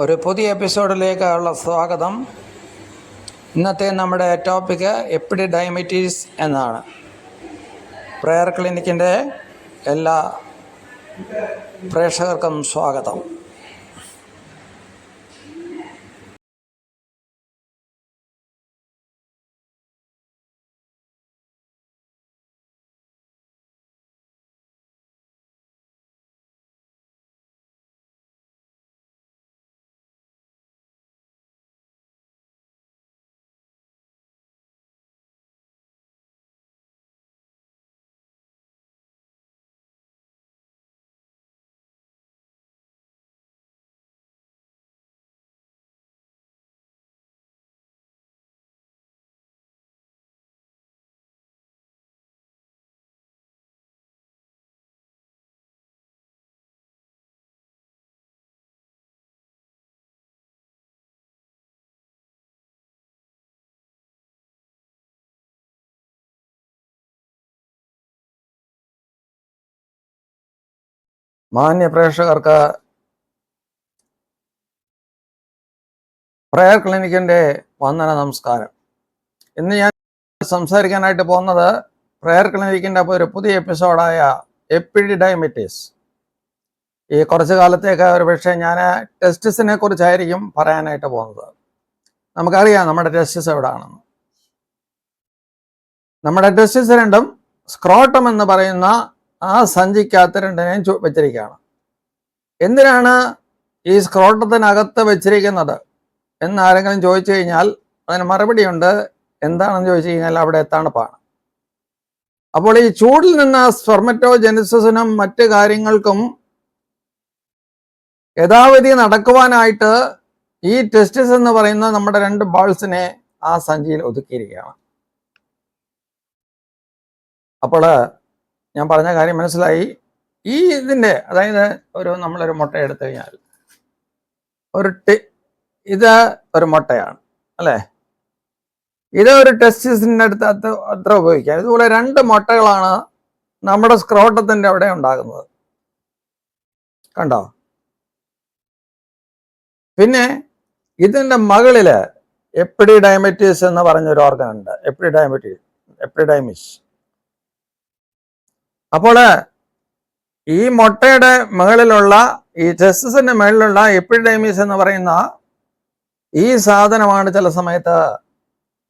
ഒരു പുതിയ എപ്പിസോഡിലേക്കുള്ള സ്വാഗതം. ഇന്നത്തെ നമ്മുടെ ടോപ്പിക്ക് എപ്പിഡി ഡയബറ്റീസ് എന്നാണ്. പ്രയർ ക്ലിനിക്കിന്റെ എല്ലാ പ്രേക്ഷകർക്കും സ്വാഗതം. മാന്യ പ്രേക്ഷകർക്ക് പ്രയർ ക്ലിനിക്കിന്റെ വന്ദന നമസ്കാരം. ഇന്ന് ഞാൻ സംസാരിക്കാനായിട്ട് പോകുന്നത് പ്രയർ ക്ലിനിക്കിന്റെ ഒരു പുതിയ എപ്പിസോഡായ എപ്പിഡി ഡയബറ്റീസ് ഈ കുറച്ച് കാലത്തേക്ക് ഒരു പക്ഷേ ഞാൻ ടെസ്റ്റിസിനെ കുറിച്ചായിരിക്കും പറയാനായിട്ട് പോകുന്നത്. നമുക്കറിയാം നമ്മുടെ ടെസ്റ്റിസ് എവിടെയാണെന്ന് നമ്മുടെ ടെസ്റ്റിസ് രണ്ടും സ്ക്രോട്ടം എന്ന് പറയുന്ന ആ സഞ്ചിക്കകത്ത് രണ്ടിനെയും വെച്ചിരിക്കുകയാണ്. എന്തിനാണ് ഈ സ്ക്രോട്ടത്തിനകത്ത് വെച്ചിരിക്കുന്നത്? എന്ന് ആരെങ്കിലും ചോദിച്ചു കഴിഞ്ഞാൽ അതിന് മറുപടിയുണ്ട്. എന്താണെന്ന് ചോദിച്ചു കഴിഞ്ഞാൽ അവിടെ തണുപ്പാണ്. അപ്പോൾ ഈ ചൂടിൽ നിന്ന് സ്പെർമറ്റോജെനിസിസിനും മറ്റ് കാര്യങ്ങൾക്കും യഥാവിധി നടക്കുവാനായിട്ട് ഈ ടെസ്റ്റിസ് എന്ന് പറയുന്ന നമ്മുടെ രണ്ട് ബാൾസിനെ ആ സഞ്ചിയിൽ ഒതുക്കിയിരിക്കുകയാണ്. അപ്പോൾ ഞാൻ പറഞ്ഞ കാര്യം മനസ്സിലായി. ഈ ഇതിന്റെ അതായത് ഒരു നമ്മളൊരു മുട്ട എടുത്തു കഴിഞ്ഞാൽ ഒരു ടി ഇത് ഒരു മുട്ടയാണ് അല്ലേ? ഇത് ഒരു ടെസ്റ്റിസിന്റെ അടുത്ത് അത്ര അത്ര ഉപയോഗിക്കാം. ഇതുപോലെ രണ്ട് മുട്ടകളാണ് നമ്മുടെ സ്ക്രോട്ടത്തിന്റെ അവിടെ ഉണ്ടാകുന്നത്. കണ്ടോ? പിന്നെ ഇതിന്റെ മകളിൽ എപ്പിഡി ഡയബറ്റീസ് എന്ന് പറഞ്ഞൊരു ഓർഗൻ ഉണ്ട്. Epididymitis epididymis. അപ്പോൾ ഈ മുട്ടയുടെ മുകളിലുള്ള ഈ ടെസ്റ്റസിന്റെ മുകളിലുള്ള എപ്പിഡൈമീസ് എന്ന് പറയുന്ന ഈ സാധനമാണ് ചില സമയത്ത്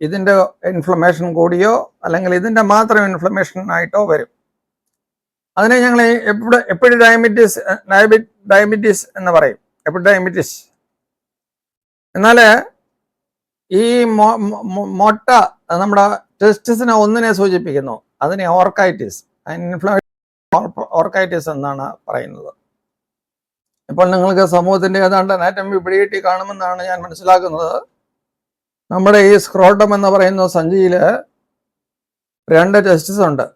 ഇതിന്റെ ഇൻഫ്ലമേഷൻ കൂടിയോ അല്ലെങ്കിൽ ഇതിന്റെ മാത്രം ഇൻഫ്ലമേഷൻ ആയിട്ടോ വരും. അതിനെ ഞങ്ങൾ എപ്പിഡൈമിറ്റിസ് ഡയബറ്റീസ് എന്ന് പറയും. എപ്പിഡൈമിറ്റിസ് എന്നാൽ ഈ മുട്ട നമ്മുടെ ടെസ്റ്റസിനെ ഒന്നിനെ സൂചിപ്പിക്കുന്നു. അതിനെ ഓർക്കൈറ്റിസ്. ഇൻഫ്ലമേഷൻ ഓർക്കൈറ്റിസ് എന്നാണ് പറയുന്നത്. ഇപ്പോൾ നിങ്ങൾക്ക് സമൂഹത്തിന്റെ ഏതാണ്ട് അനാറ്റമി പിടികിട്ടി കാണുമെന്നാണ് ഞാൻ മനസ്സിലാക്കുന്നത്. നമ്മുടെ ഈ സ്ക്രോട്ടം എന്ന് പറയുന്ന സഞ്ചിയിൽ രണ്ട് ടെസ്റ്റിസ് ഉണ്ട്.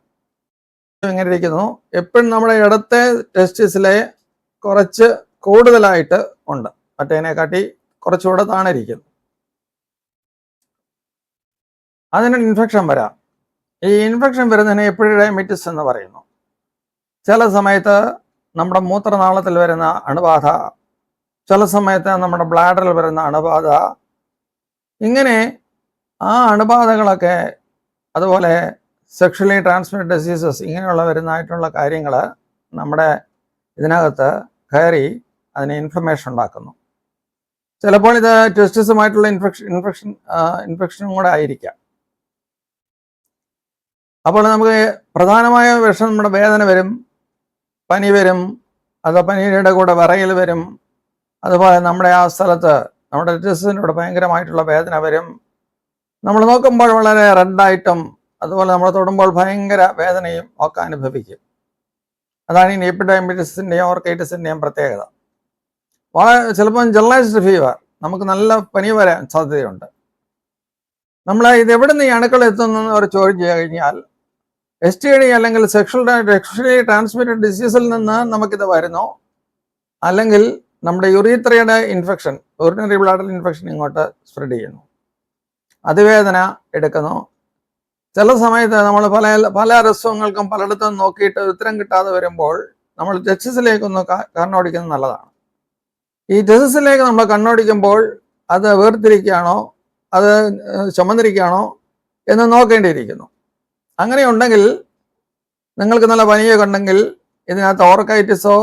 ഇങ്ങനെ ഇരിക്കുന്നു. എപ്പോഴും നമ്മുടെ ഇടത്തെ ടെസ്റ്റിസിലെ കുറച്ച് കൂടുതലായിട്ട് ഉണ്ട്. മറ്റേതിനെക്കാട്ടി കുറച്ചുകൂടെ താണിരിക്കുന്നു അതിന് ഇൻഫെക്ഷൻ വരാം. ഈ ഇൻഫെക്ഷൻ വരുന്നതിന് എപ്പോഴും ഡയബറ്റിസ് എന്ന് പറയുന്നു. ചില സമയത്ത് നമ്മുടെ മൂത്രനാളത്തിൽ വരുന്ന അണുബാധ ചില സമയത്ത് നമ്മുടെ ബ്ലാഡറിൽ വരുന്ന അണുബാധ ഇങ്ങനെ ആ അണുബാധകളൊക്കെ അതുപോലെ സെക്ഷലി ട്രാൻസ്മിറ്റഡ് ഡിസീസസ് ഇങ്ങനെയുള്ള വരുന്നതായിട്ടുള്ള കാര്യങ്ങൾ നമ്മുടെ ഇതിനകത്ത് കയറി അതിന് ഇൻഫ്ലമേഷൻ ഉണ്ടാക്കുന്നു. ചിലപ്പോൾ ഇത് ടെസ്റ്റിസുമായിട്ടുള്ള ഇൻഫെക്ഷൻ ഇൻഫെക്ഷൻ ഇൻഫെക്ഷനും കൂടെ ആയിരിക്കാം. അപ്പോൾ നമുക്ക് പ്രധാനമായ വിഷം നമ്മുടെ വേദന വരും പനി വരും അത് പനിയുടെ കൂടെ വിറയൽ വരും അതുപോലെ നമ്മുടെ ആ സ്ഥലത്ത് നമ്മുടെ ടെസ്റ്റിനോട് ഭയങ്കരമായിട്ടുള്ള വേദന വരും. നമ്മൾ നോക്കുമ്പോൾ വളരെ റെഡായിട്ടും അതുപോലെ നമ്മൾ തൊടുമ്പോൾ ഭയങ്കര വേദനയും ഒക്കെ അനുഭവിക്കും. അതാണ് ഈ എപ്പിഡയബറ്റിസിന്റെയും ഓർക്കൈറ്റിസിന്റെയും പ്രത്യേകത. വളരെ ചിലപ്പം ജനറലൈസ്ഡ് ഫീവർ നമുക്ക് നല്ല പനി വരാൻ സാധ്യതയുണ്ട്. നമ്മൾ ഇത് എവിടെ നിന്ന് ഈ അണുക്കൾ എത്തുന്നു അവർ ചോദ്യം കഴിഞ്ഞാൽ എസ് ടി ഡി അല്ലെങ്കിൽ സെക്ഷൽ സെക്ഷലി ട്രാൻസ്മിറ്റഡ് ഡിസീസിൽ നിന്ന് നമുക്കിത് വരുന്നു. അല്ലെങ്കിൽ നമ്മുടെ യുറീത്രയുടെ ഇൻഫെക്ഷൻ യൂറിനറി ബ്ലാഡർ ഇൻഫെക്ഷൻ ഇങ്ങോട്ട് സ്പ്രെഡ് ചെയ്യുന്നു. അതിവേദന എടുക്കുന്നു. ചില സമയത്ത് നമ്മൾ പല പല അസുഖങ്ങൾക്കും പലയിടത്തും നോക്കിയിട്ട് ഉത്തരം കിട്ടാതെ വരുമ്പോൾ നമ്മൾ ജസ്റ്റിസിലേക്കൊന്ന് കണ്ണോടിക്കുന്നത് നല്ലതാണ്. ഈ ജസ്റ്റിസിലേക്ക് നമ്മൾ കണ്ണോടിക്കുമ്പോൾ അത് വേർതിരിക്കുകയാണോ? അത് ചുമന്നിരിക്കുകയാണോ? എന്ന് നോക്കേണ്ടിയിരിക്കുന്നു. അങ്ങനെയുണ്ടെങ്കിൽ നിങ്ങൾക്ക് നല്ല പനിയൊക്കെ ഉണ്ടെങ്കിൽ ഇതിനകത്ത് ഓർക്കൈറ്റിസോ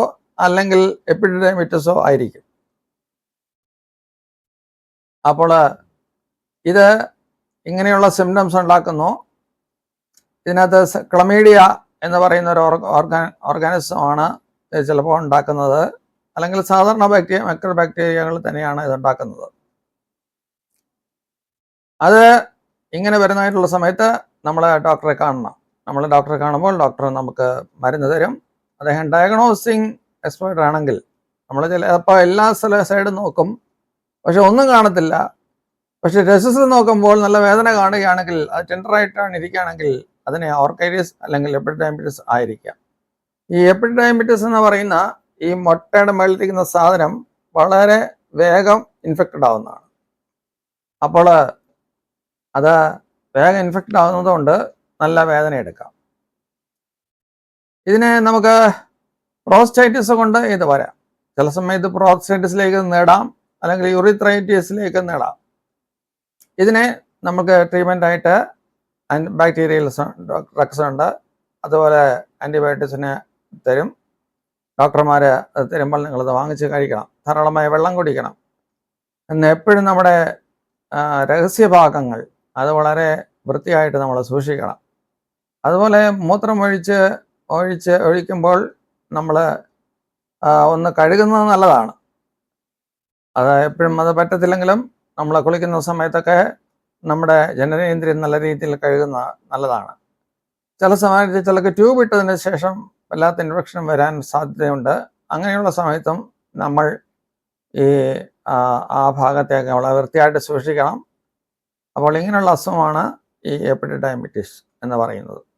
അല്ലെങ്കിൽ എപ്പിഡൈമിറ്റിസോ ആയിരിക്കും. അപ്പോൾ ഇത് ഇങ്ങനെയുള്ള സിംറ്റംസ് ഉണ്ടാക്കുന്നു. ഇതിനകത്ത് ക്ലമീഡിയ എന്ന് പറയുന്ന ഒരു ഓർഗാ ഓർഗാനിസമാണ് ചിലപ്പോൾ ഉണ്ടാക്കുന്നത്. അല്ലെങ്കിൽ സാധാരണ ബാക്ടീരിയ മൈക്രോ ബാക്ടീരിയകൾ തന്നെയാണ് ഇത് ഉണ്ടാക്കുന്നത്. അത് ഇങ്ങനെ വരുന്നതായിട്ടുള്ള സമയത്ത് നമ്മൾ ഡോക്ടറെ കാണണം. നമ്മൾ ഡോക്ടറെ കാണുമ്പോൾ ഡോക്ടർ നമുക്ക് മരുന്ന് തരും. അദ്ദേഹം ഡയഗ്നോസിങ് എക്സ്പേർട്ട് ആണെങ്കിൽ നമ്മൾ ചിലപ്പോൾ എല്ലാ സ്ഥല സൈഡും നോക്കും. പക്ഷെ ഒന്നും കാണത്തില്ല. പക്ഷെ രസസ് നോക്കുമ്പോൾ നല്ല വേദന കാണുകയാണെങ്കിൽ അത് ടെൻഡറായിട്ടാണ് ഇരിക്കുകയാണെങ്കിൽ അതിനെ ഓർക്കൈറ്റിസ് അല്ലെങ്കിൽ എപ്പിഡൈമിറ്റിസ് ആയിരിക്കാം. ഈ എപ്പിഡൈമിറ്റിസ് എന്ന് പറയുന്ന ഈ മുട്ടയുടെ മേളിത്തിക്കുന്ന സാധനം വളരെ വേഗം ഇൻഫെക്റ്റഡ് ആവുന്നതാണ്. അപ്പോൾ അത് വേഗം ഇൻഫെക്റ്റഡ് ആവുന്നതുകൊണ്ട് നല്ല വേദന എടുക്കാം. ഇതിനെ നമുക്ക് പ്രോസ്റ്റൈറ്റിസ് കൊണ്ട് ഇത് വരാം. ചില സമയത്ത് പ്രോസ്റ്റൈറ്റിസിലേക്ക് നേടാം അല്ലെങ്കിൽ യുറിത്രൈറ്റിസിലേക്ക് നേടാം. ഇതിനെ നമുക്ക് ട്രീറ്റ്മെന്റ് ആയിട്ട് ബാക്ടീരിയൽ ഡ്രഗ്സ് ഉണ്ട്. അതുപോലെ ആന്റിബയോട്ടിക്സിന് തരും. ഡോക്ടർമാർ തരുമ്പോൾ നിങ്ങളത് വാങ്ങിച്ച് കഴിക്കണം. ധാരാളമായി വെള്ളം കുടിക്കണം. എന്ന് എപ്പോഴും നമ്മുടെ രഹസ്യഭാഗങ്ങൾ അത് വളരെ വൃത്തിയായിട്ട് നമ്മൾ സൂക്ഷിക്കണം. അതുപോലെ മൂത്രം ഒഴിച്ച് ഒഴിച്ച് ഒഴിക്കുമ്പോൾ നമ്മൾ ഒന്ന് കഴുകുന്നത് നല്ലതാണ്. അത് എപ്പോഴും അത് പറ്റത്തില്ലെങ്കിലും നമ്മൾ കുളിക്കുന്ന സമയത്തൊക്കെ നമ്മുടെ ജനനേന്ദ്രിയം നല്ല രീതിയിൽ കഴുകുന്ന നല്ലതാണ്. ചില സമയത്ത് ചിലക്ക് ട്യൂബ് ഇട്ടതിന് ശേഷം വല്ലാത്ത ഇൻഫെക്ഷൻ വരാൻ സാധ്യതയുണ്ട്. അങ്ങനെയുള്ള സമയത്തും നമ്മൾ ഈ ആ, ഭാഗത്തെയൊക്കെ വളരെ വൃത്തിയായിട്ട് സൂക്ഷിക്കണം. അപ്പോൾ ഇങ്ങനെയുള്ള അസുഖമാണ് ഈ എപ്പിഡൈമിറ്റിസ് എന്ന് പറയുന്നത്.